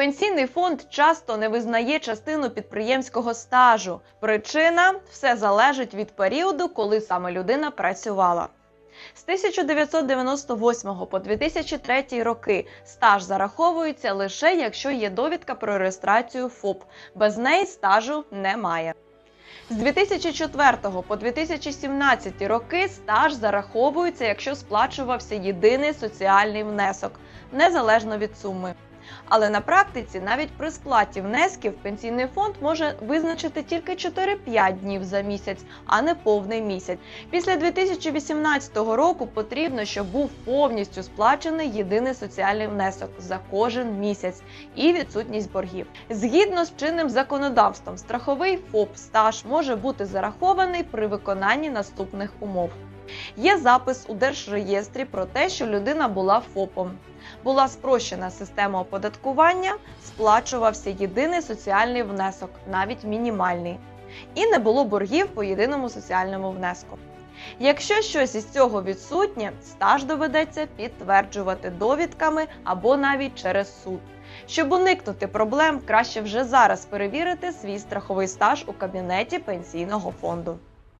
Пенсійний фонд часто не визнає частину підприємського стажу. Причина все залежить від періоду, коли саме людина працювала. З 1998 по 2003 роки стаж зараховується лише якщо є довідка про реєстрацію ФОП. Без неї стажу немає. З 2004 по 2017 роки стаж зараховується, якщо сплачувався єдиний соціальний внесок, незалежно від суми. Але на практиці навіть при сплаті внесків пенсійний фонд може визначити тільки 4-5 днів за місяць, а не повний місяць. Після 2018 року потрібно, щоб був повністю сплачений єдиний соціальний внесок за кожен місяць і відсутність боргів. Згідно з чинним законодавством, страховий ФОП стаж може бути зарахований при виконанні наступних умов. Є запис у держреєстрі про те, що людина була ФОПом. Була спрощена система оподаткування, сплачувався єдиний соціальний внесок, навіть мінімальний, і не було боргів по єдиному соціальному внеску. Якщо щось із цього відсутнє, стаж доведеться підтверджувати довідками або навіть через суд. Щоб уникнути проблем, краще вже зараз перевірити свій страховий стаж у кабінеті пенсійного фонду.